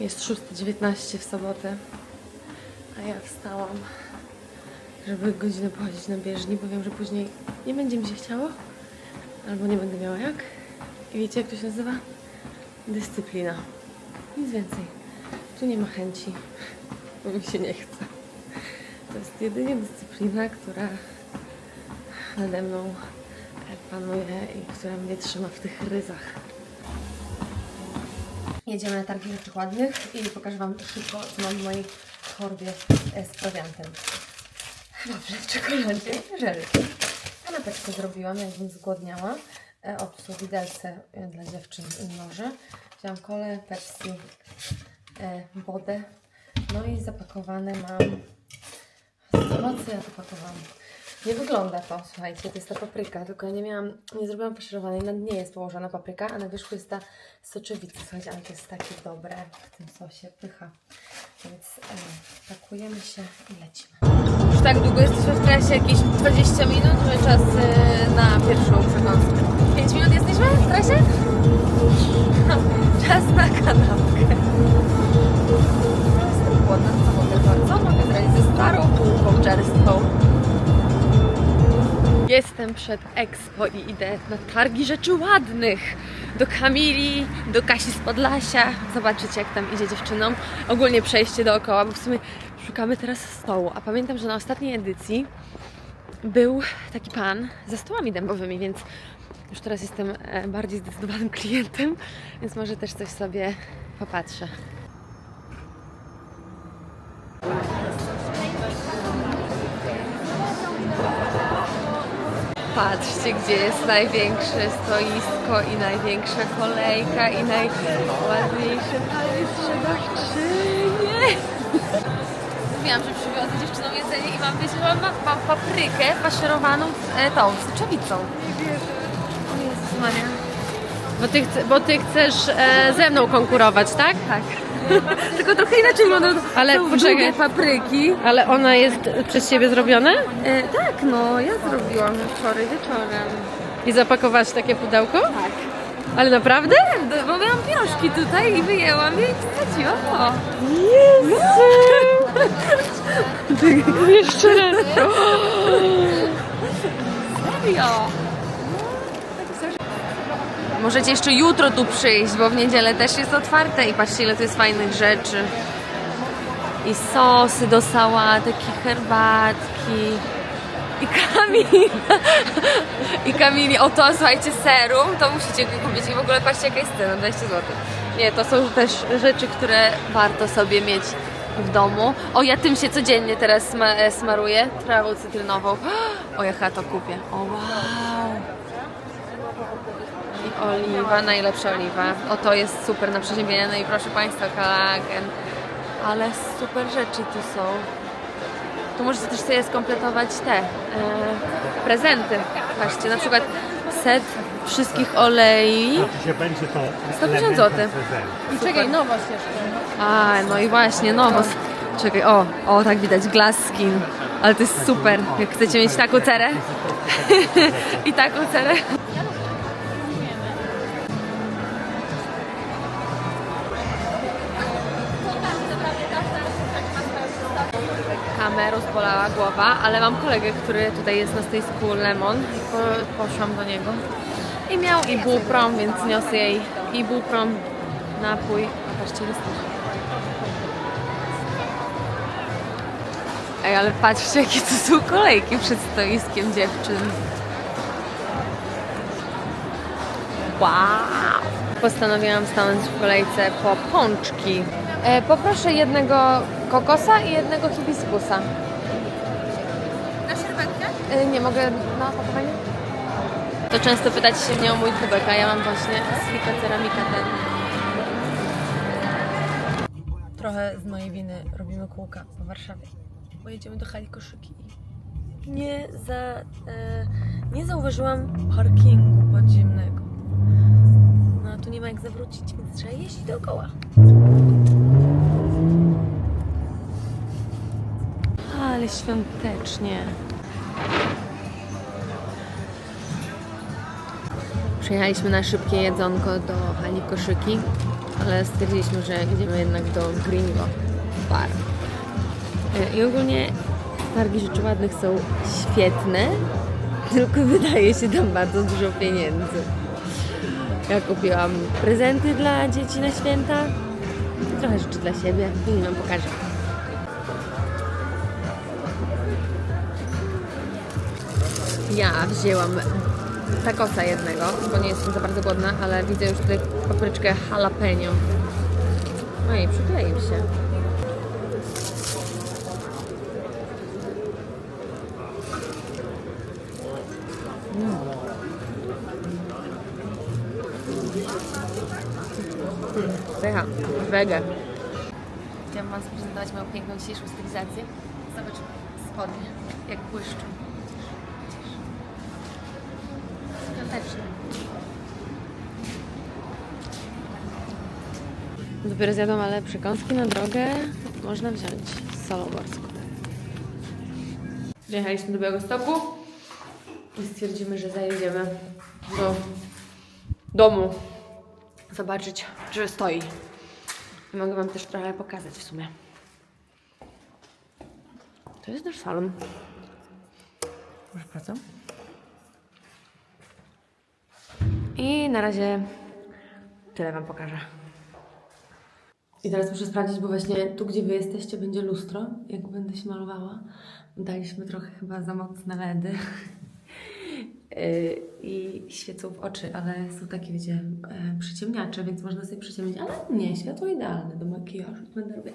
Jest 6.19 w sobotę, a ja wstałam, żeby godzinę pochodzić na bieżni, bo wiem, że później nie będzie mi się chciało, albo nie będę miała jak. I wiecie, jak to się nazywa? Dyscyplina. Nic więcej. Tu nie ma chęci, bo mi się nie chce. To jest jedynie dyscyplina, która nade mną panuje i która mnie trzyma w tych ryzach. Jedziemy na targi rzeczy ładnych i pokażę Wam szybko, co mam w mojej torbie e, z prowiantem. Dobrze, w czekoladzie żelki. Kanapeczkę zrobiłam, jakbym zgłodniała. E, O, tu widelce e, dla dziewczyn i noże. Wziąłam kolę, Pepsi, wodę. No i zapakowane mam... Co ja to pakowałam? Nie wygląda to, słuchajcie, to jest ta papryka, tylko ja nie miałam, nie zrobiłam faszerowanej, na dnie jest położona papryka, a na wierzchu jest ta soczewica, słuchajcie, ale to jest takie dobre w tym sosie, pycha. Więc e, pakujemy się i lecimy. Już tak długo jesteśmy w trasie, jakieś 20 minut, mamy czas e, na pierwszą przekąskę. 5 minut jesteśmy w trasie? Czas na kanapkę. Jestem przed Expo i idę na targi rzeczy ładnych. Do Kamili, do Kasi z Podlasia. Zobaczycie, jak tam idzie dziewczynom. Ogólnie przejście dookoła, bo w sumie szukamy teraz stołu. A pamiętam, że na ostatniej edycji był taki pan ze stołami dębowymi, więc już teraz jestem e, bardziej zdecydowanym klientem, więc może też coś sobie popatrzę. Patrzcie, gdzie jest największe stoisko i największa kolejka i najładniejsze panie sprzedawczynie. Mówiłam, że przywiozę dziewczynom jedzenie i mam, wiecie, mam, mam paprykę faszerowaną z e, tą, z soczewicą. Nie wierzę. O Jezus Maria. Bo ty, chce, bo ty chcesz e, ze mną konkurować, tak? Tak. Tylko trochę inaczej, bo no, Ale są poczekaj. papryki. Ale ona jest przez Ciebie zrobiona? E, tak, no, ja zrobiłam wczoraj wieczorem. I zapakowałaś takie pudełko? Tak. Ale naprawdę? Prawda, bo miałam piążki tutaj i wyjęłam je i wsadziłam to. Jezu! Jeszcze raz. Serio? Możecie jeszcze jutro tu przyjść, bo w niedzielę też jest otwarte i patrzcie ile tu jest fajnych rzeczy. I sosy do sałatek, i herbatki. I Kamila. I Kamili. O to, słuchajcie, serum, to musicie kupić. I w ogóle patrzcie jaka jest cena, 20 zł. Nie, to są też rzeczy, które warto sobie mieć w domu. O, ja tym się codziennie teraz e, smaruję. Trawą cytrynową. O, ja chyba to kupię. O, wow. Oliwa, najlepsza oliwa. O, to jest super na przeziębienie. No i proszę Państwa, kolagen. Ale super rzeczy tu są. Tu możecie też sobie skompletować te e, prezenty. Patrzcie, na przykład set wszystkich olei. Się będzie to 150 zł. I czekaj, nowość jeszcze. A, no i właśnie, nowos. Czekaj, o, o, tak widać, glass skin. Ale to jest super. Jak chcecie mieć taką cerę i taką cerę. Kamerą zbolała głowa, ale mam kolegę, który tutaj jest na stoisku Lemon i po, poszłam do niego. I miał i buprom, więc niosę jej i buprom, napój. Patrzcie, jest Ej, ale patrzcie, jakie tu są kolejki przed stoiskiem dziewczyn. Wow! Postanowiłam stanąć w kolejce po pączki. E, poproszę jednego kokosa i jednego hibiskusa. Na serwetkę? E, nie mogę na opakowanie? To często pytacie się mnie o mój kubek, a ja mam właśnie Slika Ceramika ten. Trochę z mojej winy robimy kółka po Warszawie, bo jedziemy do hali koszyki. Nie, za, e, nie zauważyłam parkingu podziemnego. No a tu nie ma jak zawrócić, więc trzeba jeździć dookoła. Ale świątecznie. Przyjechaliśmy na szybkie jedzonko do hali koszyki. ale stwierdziliśmy, że idziemy jednak do Greenwo Bar. E, I ogólnie targi rzeczy ładnych są świetne, tylko wydaje się tam bardzo dużo pieniędzy. Ja kupiłam prezenty dla dzieci na święta trochę rzeczy dla siebie. Wam pokażę. Ja wzięłam takosa jednego, bo nie jestem za bardzo głodna, ale widzę już tutaj papryczkę jalapeno. No i przykleił się. Pycha, wege. Chciałam Wam zaprezentować moją piękną dzisiejszą stylizację. Zobacz spodnie, jak błyszczą. Świąteczne. Dopiero zjadłam, ale przekąski na drogę można wziąć z solą morską. Przyjechaliśmy do Białegostoku i stwierdzimy, że zajedziemy do domu zobaczyć, czy stoi. I mogę Wam też trochę pokazać w sumie. To jest nasz salon. Proszę bardzo. I na razie tyle Wam pokażę. I teraz muszę sprawdzić, bo właśnie tu, gdzie Wy jesteście, będzie lustro, jak będę się malowała. Daliśmy trochę chyba za mocne LEDy. Yy, I świecą w oczy, ale są takie, wiecie, e, przyciemniacze, więc można sobie przyciemnić, ale nie, światło idealne do makijażu. Będę robić.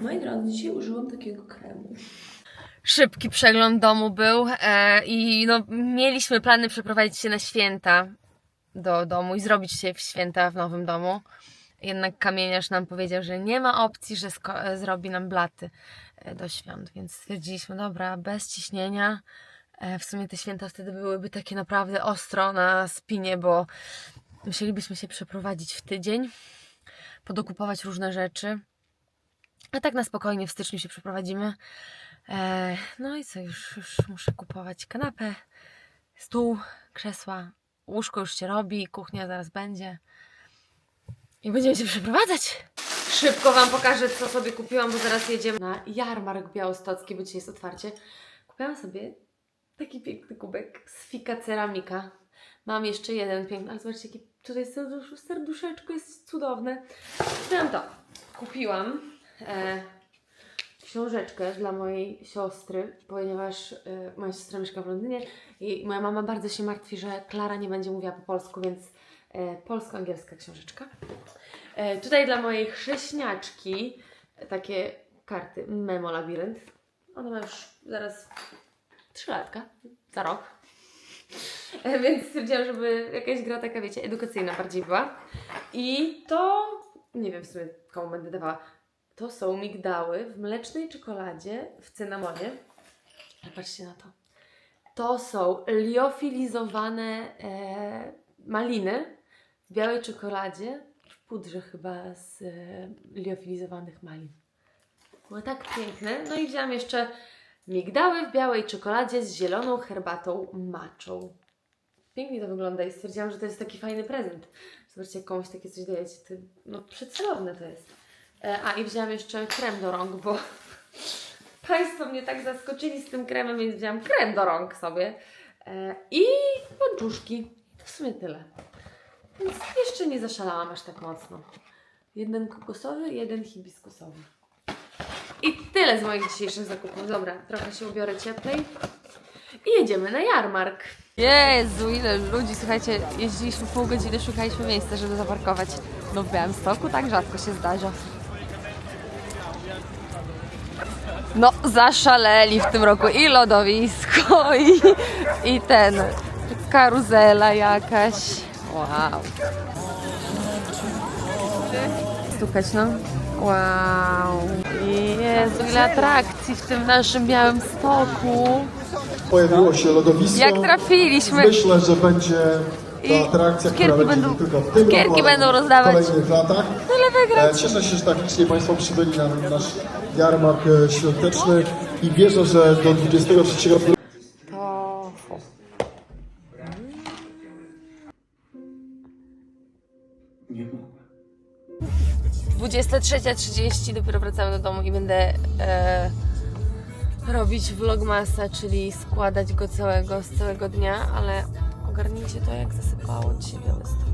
Moi drodzy, dzisiaj użyłam takiego kremu. Szybki przegląd domu był e, i no, mieliśmy plany przeprowadzić się na święta do domu i zrobić się w święta w nowym domu. Jednak kamieniarz nam powiedział, że nie ma opcji, że zrobi nam blaty e, do świąt, więc stwierdziliśmy, dobra, bez ciśnienia. E, W sumie te święta wtedy byłyby takie naprawdę ostro na spinie, bo musielibyśmy się przeprowadzić w tydzień, podokupować różne rzeczy. A tak na spokojnie w styczniu się przeprowadzimy. E, No i co, już, już muszę kupować kanapę, stół, krzesła, łóżko już się robi, kuchnia zaraz będzie. I będziemy się przeprowadzać. Szybko Wam pokażę, co sobie kupiłam, bo zaraz jedziemy na jarmark białostocki, bo dzisiaj jest otwarcie. Kupiłam sobie taki piękny kubek z fika ceramika. Mam jeszcze jeden piękny, ale zobaczcie, jakie tutaj serdusz, serduszeczko jest cudowne. Kupiłam to. Kupiłam e, książeczkę dla mojej siostry, ponieważ e, moja siostra mieszka w Londynie i moja mama bardzo się martwi, że Klara nie będzie mówiła po polsku, więc e, polsko-angielska książeczka. E, tutaj dla mojej chrześniaczki e, takie karty Memo Labirynt. Ona ma już zaraz 3 latka, za rok. E, Więc stwierdziłam, żeby jakaś gra taka, wiecie, edukacyjna bardziej była. I to, nie wiem w sumie komu będę dawała, to są migdały w mlecznej czekoladzie w cynamonie. Patrzcie na to. To są liofilizowane e, maliny w białej czekoladzie, w pudrze chyba z e, liofilizowanych malin. Były tak piękne. No i wzięłam jeszcze migdały w białej czekoladzie z zieloną herbatą maczą. Pięknie to wygląda i stwierdziłam, że to jest taki fajny prezent. Zobaczcie, komuś takie coś dajecie. To, no, przecudowne to jest. E, a i wzięłam jeszcze krem do rąk, bo Państwo mnie tak zaskoczyli z tym kremem, więc wzięłam krem do rąk sobie. E, I pączuszki. To w sumie tyle. Więc jeszcze nie zaszalałam aż tak mocno. Jeden kokosowy, jeden hibiskusowy. I tyle z moich dzisiejszych zakupów. Dobra, trochę się ubiorę cieplej. I jedziemy na jarmark. Jezu, ile ludzi. Słuchajcie, jeździliśmy pół godziny, szukaliśmy miejsca, żeby zaparkować. No w Białymstoku tak rzadko się zdarza. No, zaszaleli w tym roku i lodowisko, i, i ten, karuzela jakaś. Wow. Stukać, no. Wow. Jezu, ile atrakcji w tym naszym białym stoku. Pojawiło się lodowisko. Jak trafiliśmy. Myślę, że będzie to atrakcja, która będzie będą- nie tylko w tym roku, będą w rozdawać. kolejnych latach. Tyle wygrać. E, Cieszę się, że tak licznie Państwo przybyli na nasz jarmark e, świąteczny i wierzę, że do 23 To... Nie mogę. 23.30 dopiero wracamy do domu i będę e, robić vlogmasa, czyli składać go całego z całego dnia, ale ogarnijcie to jak zasypało dzisiaj Białystok.